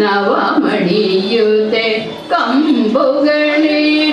നവമണിയുതെ കമ്പുകളിൽ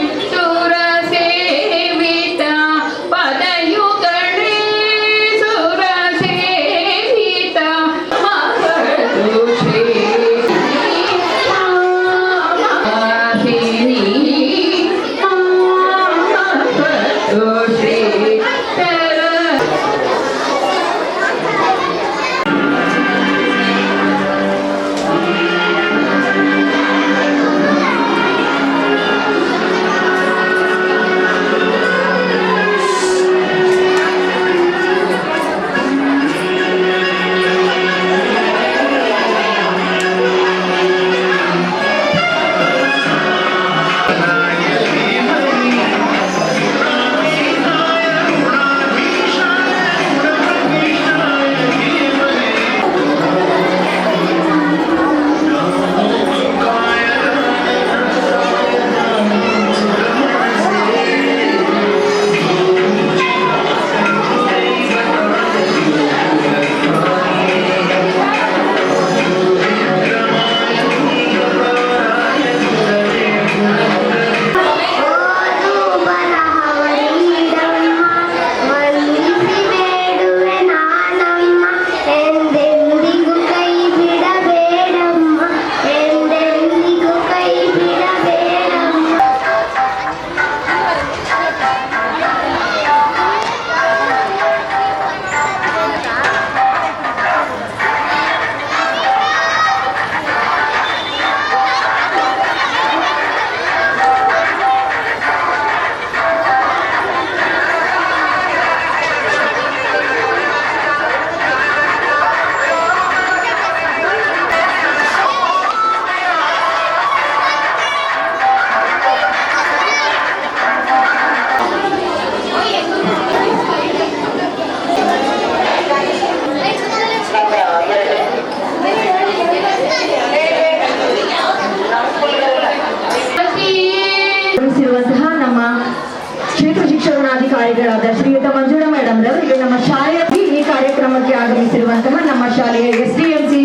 ಶಿಕ್ಷಣಾಧಿಕಾರಿಗಳಾದ ಶ್ರೀಯುತ ಮಂಜುಳಾ ಮೇಡಮ್ ರವರಿಗೆ ನಮ್ಮ ಶಾಲೆಯ ಈ ಕಾರ್ಯಕ್ರಮಕ್ಕೆ ಆಗಮಿಸಿರುವಂತಹ ನಮ್ಮ ಶಾಲೆಯ ಎಸ್ ಡಿ ಎಂ ಸಿ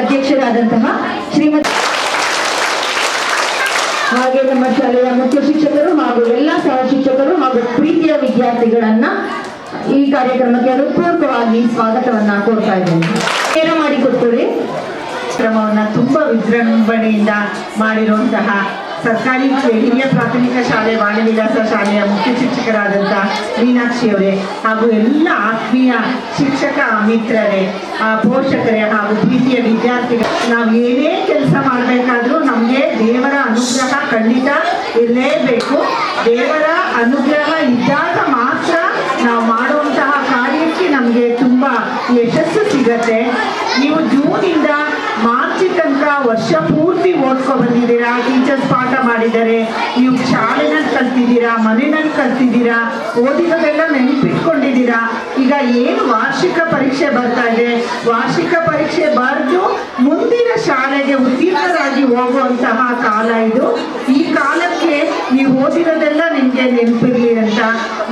ಅಧ್ಯಕ್ಷರಾದಂತಹ ಶ್ರೀಮತಿ ಹಾಗೆ ನಮ್ಮ ಶಾಲೆಯ ಮುಖ್ಯ ಶಿಕ್ಷಕರು ಹಾಗೂ ಎಲ್ಲ ಸಹ ಶಿಕ್ಷಕರು ಹಾಗೂ ಪ್ರೀತಿಯ ವಿದ್ಯಾರ್ಥಿಗಳನ್ನ ಈ ಕಾರ್ಯಕ್ರಮಕ್ಕೆ ಹೃತ್ಪೂರ್ವಕವಾಗಿ ಸ್ವಾಗತವನ್ನ ಕೋರ್ತಾ ಇದ್ದೇನೆ. ಏನ ಮಾಡಿ ಕೊಡ್ತೀರಿ? ಕ್ರಮವನ್ನ ತುಂಬಾ ವಿಜೃಂಭಣೆಯಿಂದ ಮಾಡಿರುವಂತಹ ಸರ್ಕಾರಿ ಹಿರಿಯ ಪ್ರಾಥಮಿಕ ಶಾಲೆ ವಾಣವಿಲಾಸ ಶಾಲೆಯ ಮುಖ್ಯ ಶಿಕ್ಷಕರಾದಂಥ ಮೀನಾಕ್ಷಿ ಅವರೇ ಹಾಗೂ ಎಲ್ಲ ಆತ್ಮೀಯ ಶಿಕ್ಷಕ ಮಿತ್ರರೇ ಆ, ಪೋಷಕರೇ ಹಾಗೂ ಪ್ರೀತಿಯ ವಿದ್ಯಾರ್ಥಿಗಳು ನಾವು ಏನೇ ಕೆಲಸ ಮಾಡಬೇಕಾದ್ರೂ ನಮಗೆ ದೇವರ ಅನುಗ್ರಹ ಖಂಡಿತ ಇರಲೇಬೇಕು. ದೇವರ ಅನುಗ್ರಹ ಇದ್ದಾಗ ಮಾತ್ರ ನಾವು ಮಾಡುವಂತಹ ಕಾರ್ಯಕ್ಕೆ ನಮಗೆ ತುಂಬ ಯಶಸ್ಸು ಸಿಗತ್ತೆ. ನೀವು ಜೂನಿಂದ ಮಾರ್ಚ್ ತನಕ ವರ್ಷ ಪೂರ್ತಿ ಓದ್ಕೊ ಬಂದಿದ್ದೀರಾ? ಟೀಚರ್ಸ್ ಪಾಠ ಮಾಡಿದ್ದಾರೆ ನೀವು ಶಾಲೆನಲ್ಲಿ ಕಲ್ತಿದ್ದೀರಾ, ಮನೆಯಲ್ಲಿ ಕಲ್ತಿದ್ದೀರಾ? ಓದಿರೋದೆಲ್ಲ ನೆನಪಿಟ್ಕೊಂಡಿದ್ದೀರಾ? ಈಗ ಏನು ವಾರ್ಷಿಕ ಪರೀಕ್ಷೆ ಬರ್ತಾ ಇದೆ? ವಾರ್ಷಿಕ ಪರೀಕ್ಷೆ ಬರೆದು ಮುಂದಿನ ಶಾಲೆಗೆ ಉತ್ತೀರ್ಣರಾಗಿ ಹೋಗುವಂತಹ ಕಾಲ ಇದು. ಈ ಕಾಲಕ್ಕೆ ನೀವು ಓದಿರೋದೆಲ್ಲ ನಿಮಗೆ ನೆನಪಿರಲಿ ಅಂತ.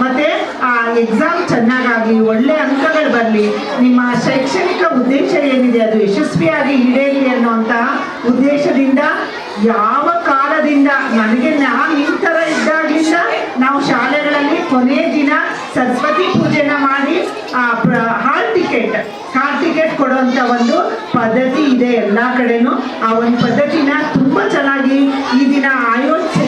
ಮತ್ತೆ ಆ ಎಕ್ಸಾಮ್ ಚೆನ್ನಾಗಾಗಿ ಒಳ್ಳೆ ಅಂಕಗಳು ಬರಲಿ. ನಿಮ್ಮ ಶೈಕ್ಷಣಿಕ ಉದ್ದೇಶ ಏನಿದೆ, ಅದು ಯಶಸ್ವಿಯಾಗಿ ಈಡೇರಲಿ ಅನ್ನುವಂತಹ ಉದ್ದೇಶದಿಂದ, ಯಾವ ಕಾಲದಿಂದ, ನನಗೆ ನಾನು ಈ ಥರ ಇದ್ದಾಗಲಿಂದ ನಾವು ಶಾಲೆಗಳಲ್ಲಿ ಕೊನೆ ದಿನ ಸರಸ್ವತಿ ಪೂಜೆನ ಮಾಡಿ, ಆ ಹಾಲ್ ಟಿಕೆಟ್ ಹಾಲ್ ಟಿಕೆಟ್ ಕೊಡುವಂಥ ಒಂದು ಪದ್ಧತಿ ಇದೆ ಎಲ್ಲ ಕಡೆನೂ. ಆ ಒಂದು ಪದ್ಧತಿನ ತುಂಬ ಚೆನ್ನಾಗಿ ಈ ದಿನ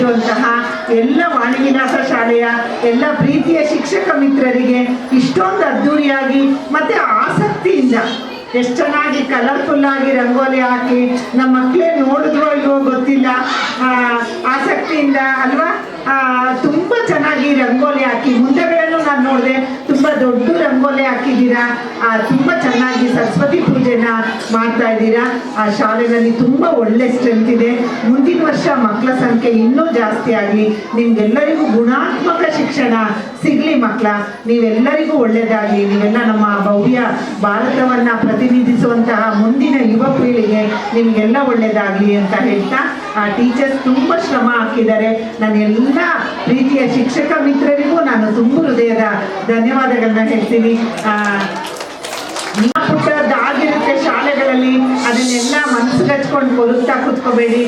ಆಯೋಜಿಸಿರುವಂತಹ ಎಲ್ಲ ವಾಣಿವಿಲಾಸ ಶಾಲೆಯ ಎಲ್ಲ ಪ್ರೀತಿಯ ಶಿಕ್ಷಕ ಮಿತ್ರರಿಗೆ ಇಷ್ಟೊಂದು ಅದ್ಧೂರಿಯಾಗಿ ಮತ್ತೆ ಆಸಕ್ತಿಯಿಂದ ಎಷ್ಟು ಚೆನ್ನಾಗಿ ಕಲರ್ಫುಲ್ ಆಗಿ ರಂಗೋಲಿ ಹಾಕಿ ನಮ್ಮ ಮಕ್ಕಳೇ ನೋಡಿದ್ರೋ ಇಲ್ವೋ ಗೊತ್ತಿಲ್ಲ. ಆಸಕ್ತಿಯಿಂದ ಅಲ್ವಾ? ತುಂಬ ಚೆನ್ನಾಗಿ ರಂಗೋಲಿ ಹಾಕಿ. ಮುಂದೆಗಳನ್ನು ನಾನು ನೋಡಿದೆ. ತುಂಬ ದೊಡ್ಡ ರಂಗೋಲೆ ಹಾಕಿದ್ದೀರಾ? ಆ, ತುಂಬಾ ಚೆನ್ನಾಗಿ ಸರಸ್ವತಿ ಪೂಜೆನ ಮಾಡ್ತಾ ಇದ್ದೀರಾ? ಆ ಶಾಲೆಗಳಲ್ಲಿ ತುಂಬಾ ಒಳ್ಳೆ ಸ್ಟ್ರೆಂತ್ ಇದೆ. ಮುಂದಿನ ವರ್ಷ ಮಕ್ಕಳ ಸಂಖ್ಯೆ ಇನ್ನೂ ಜಾಸ್ತಿ ಆಗಲಿ. ನಿಮ್ಗೆಲ್ಲರಿಗೂ ಗುಣಾತ್ಮಕ ಶಿಕ್ಷಣ. ಸಿಗ್ಲಿ ಮಕ್ಕಳ ನೀವೆಲ್ಲರಿಗೂ ಒಳ್ಳೆಯದಾಗಲಿ ನೀವೆಲ್ಲ ನಮ್ಮ ಭವ್ಯ ಭಾರತವನ್ನು ಪ್ರತಿನಿಧಿಸುವಂತಹ ಮುಂದಿನ ಯುವ ಪೀಳಿಗೆ ನಿಮಗೆಲ್ಲ ಒಳ್ಳೆಯದಾಗಲಿ ಅಂತ ಹೇಳ್ತಾ ಆ ಟೀಚರ್ಸ್ ತುಂಬ ಶ್ರಮ ಹಾಕಿದ್ದಾರೆ. ನಾನು ಎಲ್ಲ ಪ್ರೀತಿಯ ಶಿಕ್ಷಕ ಮಿತ್ರರಿಗೂ ನಾನು ತುಂಬ ಹೃದಯದ ಧನ್ಯವಾದಗಳನ್ನ ಹೇಳ್ತೀನಿ. ಆ, ಮುಸುಗಚ್ಕೊಂಡು ಕೊರುತ್ತಾ ಕೂತ್ಕೋಬೇಡಿ.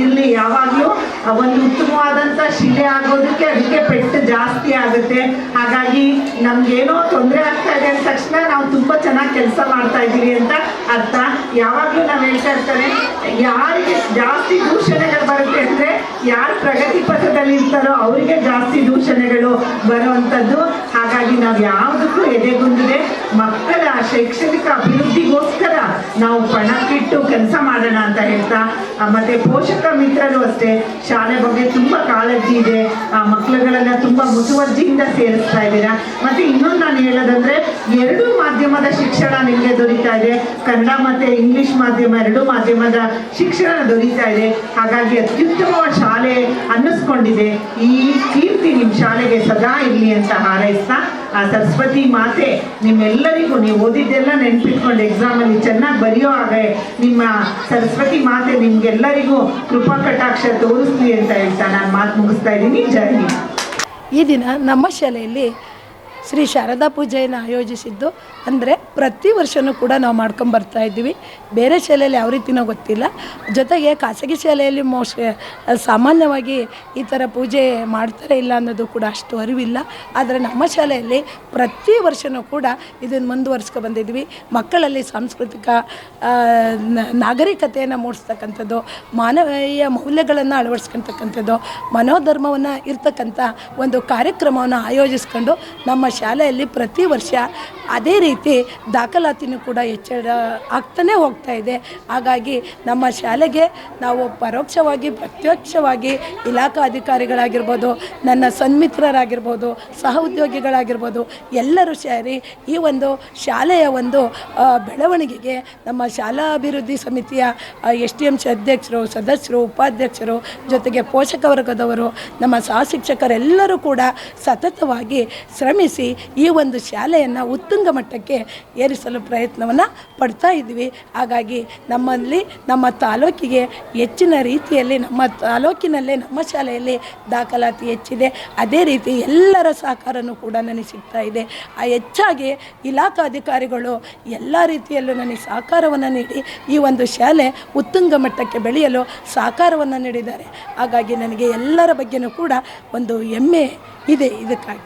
ಇರಲಿ, ಯಾವಾಗಲೂ ಒಂದು ಉತ್ತಮವಾದಂಥ ಶಿಲೆ ಆಗೋದಕ್ಕೆ ಅದಕ್ಕೆ ಪೆಟ್ಟು ಜಾಸ್ತಿ ಆಗುತ್ತೆ. ಹಾಗಾಗಿ ನಮ್ಗೇನೋ ತೊಂದರೆ ಆಗ್ತಾ ಇದೆ ಅಂದ ತಕ್ಷಣ ನಾವು ತುಂಬ ಚೆನ್ನಾಗಿ ಕೆಲಸ ಮಾಡ್ತಾ ಇದ್ದೀವಿ ಅಂತ ಅರ್ಥ. ಯಾವಾಗಲೂ ನಾವು ಹೇಳ್ತಾ ಇರ್ತಾರೆ, ಯಾರಿಗೆ ಜಾಸ್ತಿ ದೂಷಣೆಗಳು ಬರುತ್ತೆ ಅಂದರೆ ಯಾರು ಪ್ರಗತಿ ಪಥದಲ್ಲಿ ಇರ್ತಾರೋ ಅವರಿಗೆ ಜಾಸ್ತಿ ದೂಷಣೆಗಳು ಬರುವಂಥದ್ದು ಹಾಗಾಗಿ ನಾವು ಯಾವುದಕ್ಕೂ ಎದೆಗುಂದಿದೆ. ಮಕ್ಕಳ ಶೈಕ್ಷಣಿಕ ಅಭಿವೃದ್ಧಿಗೋಸ್ಕರ ನಾವು ಪಣಕ್ಕಿಟ್ಟು ಕೆಲಸ ಮಾಡೋಣ ಅಂತ ಹೇಳ್ತಾ ಮತ್ತೆ ಪೋಷಕ ಮಿತ್ರರು ಅಷ್ಟೇ, ಶಾಲೆ ಬಗ್ಗೆ ತುಂಬ ಕಾಳಜಿ ಇದೆ, ಆ ಮಕ್ಕಳುಗಳನ್ನ ತುಂಬ ಮುತುವರ್ಜಿಯಿಂದ ಸೇರಿಸ್ತಾ ಇದ್ದೀರಾ? ಮತ್ತೆ ಇನ್ನೊಂದು ನಾನು ಹೇಳೋದಂದ್ರೆ, ಎರಡು ಮಾಧ್ಯಮದ ಶಿಕ್ಷಣ ನಿಮಗೆ ದೊರೀತಾ ಇದೆ, ಕನ್ನಡ ಮತ್ತೆ ಇಂಗ್ಲಿಷ್ ಮಾಧ್ಯಮ, ಎರಡು ಮಾಧ್ಯಮದ ಶಿಕ್ಷಣ ದೊರೀತಾ ಇದೆ, ಹಾಗಾಗಿ ಅತ್ಯುತ್ತಮವಾದ ಶಾಲೆ ಅನ್ನಿಸ್ಕೊಂಡಿದೆ. ಈ ಕೀರ್ತಿ ನಿಮ್ಮ ಶಾಲೆಗೆ ಸದಾ ಇರಲಿ ಅಂತ ಹಾರೈಸ್ತಾ, ಆ, ಸರಸ್ವತಿ ಮಾತೆ, ನಿಮ್ಮೆಲ್ಲರಿಗೂ, ನೀವು ಓದಿದ್ದೆಲ್ಲ ನೆನ್ಪಿಟ್ಕೊಂಡು ಎಕ್ಸಾಮಲ್ಲಿ ಚೆನ್ನಾಗಿ ಬರೆಯೋ ಹಾಗೆ ನಿಮ್ಮ ಸರಸ್ವತಿ ಮಾತೆ ನಿಮ್ಗೆಲ್ಲರಿಗೂ ಕೃಪಾ ಕಟಾಕ್ಷ ತೋರಿಸ್ಲಿ ಅಂತ ಹೇಳ್ತಾ ನಾನು ಮಾತು ಮುಗಿಸ್ತಾ ಇದ್ದೀನಿ. ಜರ್ನಿ ಈ ದಿನ ನಮ್ಮ ಶಾಲೆಯಲ್ಲಿ ಶ್ರೀ ಶಾರದಾ ಪೂಜೆಯನ್ನು ಆಯೋಜಿಸಿದ್ದು. ಅಂದರೆ ಪ್ರತಿ ವರ್ಷವೂ ಕೂಡ ನಾವು ಮಾಡ್ಕೊಂಬರ್ತಾ ಇದ್ದೀವಿ. ಬೇರೆ ಶಾಲೆಯಲ್ಲಿ ಯಾವ ರೀತಿನೋ ಗೊತ್ತಿಲ್ಲ. ಜೊತೆಗೆ ಖಾಸಗಿ ಶಾಲೆಯಲ್ಲಿ ಮೋಶ ಸಾಮಾನ್ಯವಾಗಿ ಈ ಥರ ಪೂಜೆ ಮಾಡ್ತಾರೆ ಇಲ್ಲ ಅನ್ನೋದು ಕೂಡ ಅಷ್ಟು ಅರಿವಿಲ್ಲ. ಆದರೆ ನಮ್ಮ ಶಾಲೆಯಲ್ಲಿ ಪ್ರತಿ ವರ್ಷವೂ ಕೂಡ ಇದನ್ನು ಮುಂದುವರ್ಸ್ಕೊ ಬಂದಿದ್ವಿ ಮಕ್ಕಳಲ್ಲಿ ಸಾಂಸ್ಕೃತಿಕ ನಾಗರಿಕತೆಯನ್ನು ಮೂಡಿಸ್ತಕ್ಕಂಥದ್ದು, ಮಾನವೀಯ ಮೌಲ್ಯಗಳನ್ನು ಅಳವಡಿಸ್ಕೊಂತಕ್ಕಂಥದ್ದು, ಮನೋಧರ್ಮವನ್ನು ಇರ್ತಕ್ಕಂಥ ಒಂದು ಕಾರ್ಯಕ್ರಮವನ್ನು ಆಯೋಜಿಸ್ಕೊಂಡು ನಮ್ಮ ಶಾಲೆಯಲ್ಲಿ ಪ್ರತಿ ವರ್ಷ ಅದೇ ರೀತಿ ದಾಖಲಾತಿನೂ ಕೂಡ ಹೆಚ್ಚಳ ಆಗ್ತಾನೆ ಹೋಗ್ತಾ ಇದೆ. ಹಾಗಾಗಿ ನಮ್ಮ ಶಾಲೆಗೆ ನಾವು ಪರೋಕ್ಷವಾಗಿ, ಪ್ರತ್ಯಕ್ಷವಾಗಿ ಇಲಾಖಾ ಅಧಿಕಾರಿಗಳಾಗಿರ್ಬೋದು, ನನ್ನ ಸನ್ಮಿತ್ರರಾಗಿರ್ಬೋದು ಸಹ ಉದ್ಯೋಗಿಗಳಾಗಿರ್ಬೋದು ಎಲ್ಲರೂ ಸೇರಿ ಈ ಒಂದು ಶಾಲೆಯ ಒಂದು ಬೆಳವಣಿಗೆಗೆ ನಮ್ಮ ಶಾಲಾ ಅಭಿವೃದ್ಧಿ ಸಮಿತಿಯ ಎಸ್ ಡಿ ಎಂ ಸಿ ಅಧ್ಯಕ್ಷರು, ಸದಸ್ಯರು, ಉಪಾಧ್ಯಕ್ಷರು ಜೊತೆಗೆ ಪೋಷಕ ವರ್ಗದವರು, ನಮ್ಮ ಸಹ ಶಿಕ್ಷಕರೆಲ್ಲರೂ ಕೂಡ ಸತತವಾಗಿ ಶ್ರಮಿಸಿ ಈ ಒಂದು ಶಾಲೆಯನ್ನು ಉತ್ತುಂಗ ಮಟ್ಟಕ್ಕೆ ಏರಿಸಲು ಪ್ರಯತ್ನವನ್ನು ಪಡ್ತಾ ಇದ್ವಿ ಹಾಗಾಗಿ ನಮ್ಮಲ್ಲಿ, ನಮ್ಮ ತಾಲೂಕಿಗೆ ಹೆಚ್ಚಿನ ರೀತಿಯಲ್ಲಿ, ನಮ್ಮ ತಾಲೂಕಿನಲ್ಲೇ, ನಮ್ಮ ಶಾಲೆಯಲ್ಲಿ ದಾಖಲಾತಿ ಹೆಚ್ಚಿದೆ. ಅದೇ ರೀತಿ ಎಲ್ಲರ ಸಹಕಾರನೂ ಕೂಡ ನನಗೆ ಸಿಗ್ತಾ ಇದೆ. ಆ ಹೆಚ್ಚಾಗಿ ಇಲಾಖಾ ಅಧಿಕಾರಿಗಳು ಎಲ್ಲ ರೀತಿಯಲ್ಲೂ ನನಗೆ ಸಹಕಾರವನ್ನು ನೀಡಿ ಈ ಒಂದು ಶಾಲೆ ಉತ್ತುಂಗ ಮಟ್ಟಕ್ಕೆ ಬೆಳೆಯಲು ಸಹಕಾರವನ್ನು ನೀಡಿದ್ದಾರೆ. ಹಾಗಾಗಿ ನನಗೆ ಎಲ್ಲರ ಬಗ್ಗೆನೂ ಕೂಡ ಒಂದು ಹೆಮ್ಮೆ ಇದೆ ಇದಕ್ಕಾಗಿ.